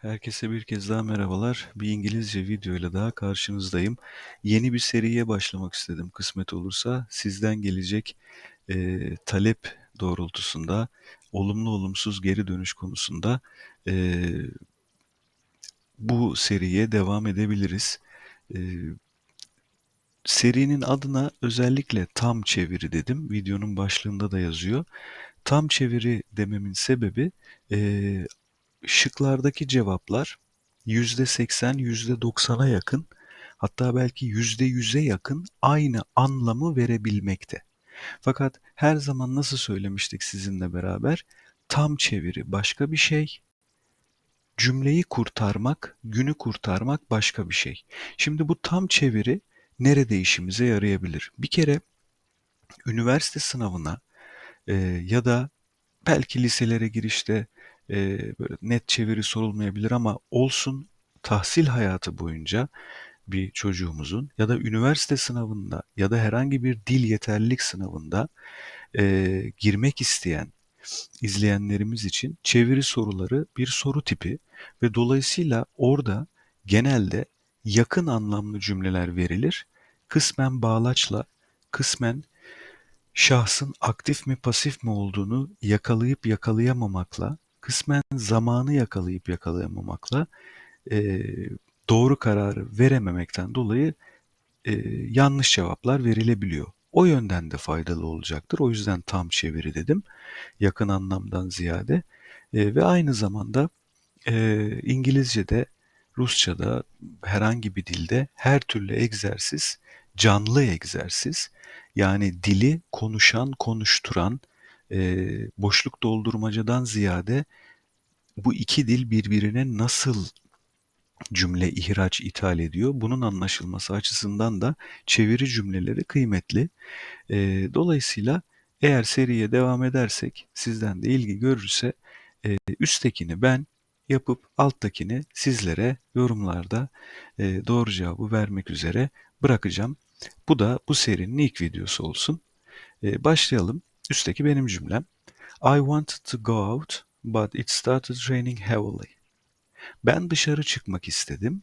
Herkese bir kez daha merhabalar. Bir İngilizce videoyla daha karşınızdayım. Yeni bir seriye başlamak istedim kısmet olursa. Sizden gelecek e, talep doğrultusunda, olumlu olumsuz geri dönüş konusunda e, bu seriye devam edebiliriz. E, serinin adına özellikle tam çeviri dedim. Videonun başlığında da yazıyor. Tam çeviri dememin sebebi e, şıklardaki cevaplar %80, %90'a yakın hatta belki %100'e yakın aynı anlamı verebilmekte. Fakat her zaman nasıl söylemiştik sizinle beraber tam çeviri başka bir şey, cümleyi kurtarmak, günü kurtarmak başka bir şey. Şimdi bu tam çeviri nerede işimize yarayabilir? Bir kere üniversite sınavına e, ya da belki liselere girişte e, böyle net çeviri sorulmayabilir ama olsun tahsil hayatı boyunca bir çocuğumuzun ya da üniversite sınavında ya da herhangi bir dil yeterlilik sınavında e, girmek isteyen izleyenlerimiz için çeviri soruları bir soru tipi ve dolayısıyla orada genelde yakın anlamlı cümleler verilir. Kısmen bağlaçla, kısmen şahsın aktif mi pasif mi olduğunu yakalayıp yakalayamamakla, kısmen zamanı yakalayıp yakalayamamakla e, doğru kararı verememekten dolayı e, yanlış cevaplar verilebiliyor. O yönden de faydalı olacaktır. O yüzden tam çeviri dedim. Yakın anlamdan ziyade. E, ve aynı zamanda e, İngilizce'de, Rusça'da, herhangi bir dilde her türlü egzersiz canlı egzersiz. Yani dili konuşan, konuşturan, e, boşluk doldurmacadan ziyade bu iki dil birbirine nasıl cümle ihraç ithal ediyor. Bunun anlaşılması açısından da çeviri cümleleri kıymetli. E, dolayısıyla eğer seriye devam edersek sizden de ilgi görürse e, üsttekini ben yapıp alttakini sizlere yorumlarda e, doğru cevabı vermek üzere bırakacağım. Bu da bu serinin ilk videosu olsun. E, başlayalım. Üstteki benim cümlem. I wanted to go out but it started raining heavily. Ben dışarı çıkmak istedim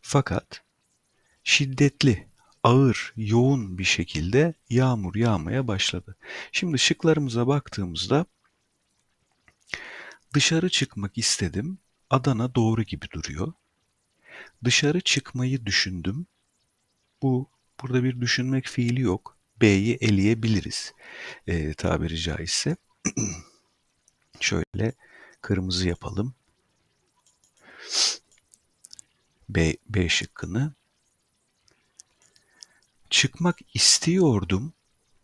fakat şiddetli, ağır, yoğun bir şekilde yağmur yağmaya başladı. Şimdi şıklarımıza baktığımızda dışarı çıkmak istedim. Adana doğru gibi duruyor. Dışarı çıkmayı düşündüm. Bu burada bir düşünmek fiili yok. B'yi eleyebiliriz e, tabiri caizse. Şöyle kırmızı yapalım. B, B şıkkını. Çıkmak istiyordum.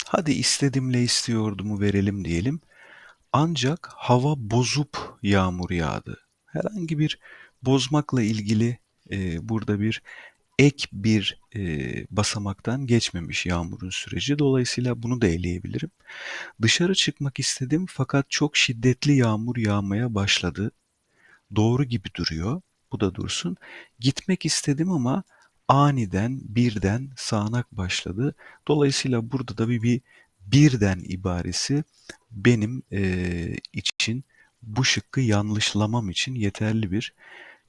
Hadi istedimle istiyordumu verelim diyelim. Ancak hava bozup yağmur yağdı. Herhangi bir bozmakla ilgili e, burada bir ek bir e, basamaktan geçmemiş yağmurun süreci. Dolayısıyla bunu da eleyebilirim. Dışarı çıkmak istedim fakat çok şiddetli yağmur yağmaya başladı. Doğru gibi duruyor. Bu da dursun. Gitmek istedim ama aniden birden sağanak başladı. Dolayısıyla burada da bir, bir birden ibaresi benim e, için bu şıkkı yanlışlamam için yeterli bir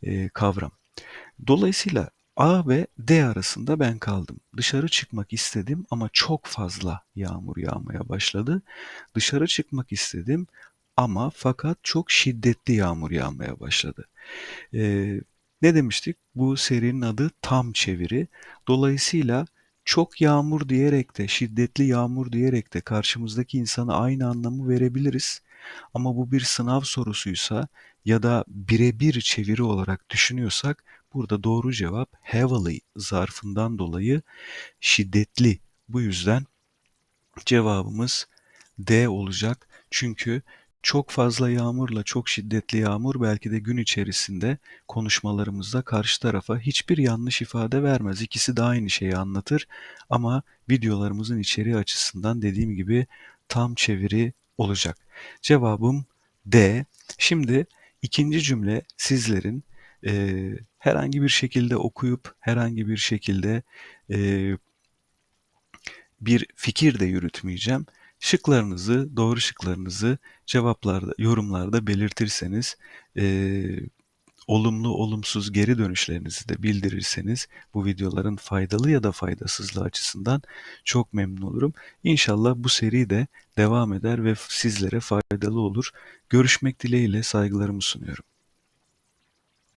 e, kavram. Dolayısıyla A ve D arasında ben kaldım. Dışarı çıkmak istedim ama çok fazla yağmur yağmaya başladı. Dışarı çıkmak istedim ama fakat çok şiddetli yağmur yağmaya başladı. Ee, ne demiştik? Bu serinin adı tam çeviri. Dolayısıyla çok yağmur diyerek de, şiddetli yağmur diyerek de karşımızdaki insana aynı anlamı verebiliriz. Ama bu bir sınav sorusuysa ya da birebir çeviri olarak düşünüyorsak burada doğru cevap heavily zarfından dolayı şiddetli. Bu yüzden cevabımız D olacak. Çünkü çok fazla yağmurla çok şiddetli yağmur belki de gün içerisinde konuşmalarımızda karşı tarafa hiçbir yanlış ifade vermez. İkisi de aynı şeyi anlatır ama videolarımızın içeriği açısından dediğim gibi tam çeviri olacak. Cevabım D. Şimdi ikinci cümle sizlerin e, herhangi bir şekilde okuyup herhangi bir şekilde e, bir fikir de yürütmeyeceğim. Şıklarınızı, doğru şıklarınızı cevaplarda, yorumlarda belirtirseniz e, olumlu olumsuz geri dönüşlerinizi de bildirirseniz bu videoların faydalı ya da faydasızlığı açısından çok memnun olurum. İnşallah bu seri de devam eder ve sizlere faydalı olur. Görüşmek dileğiyle saygılarımı sunuyorum.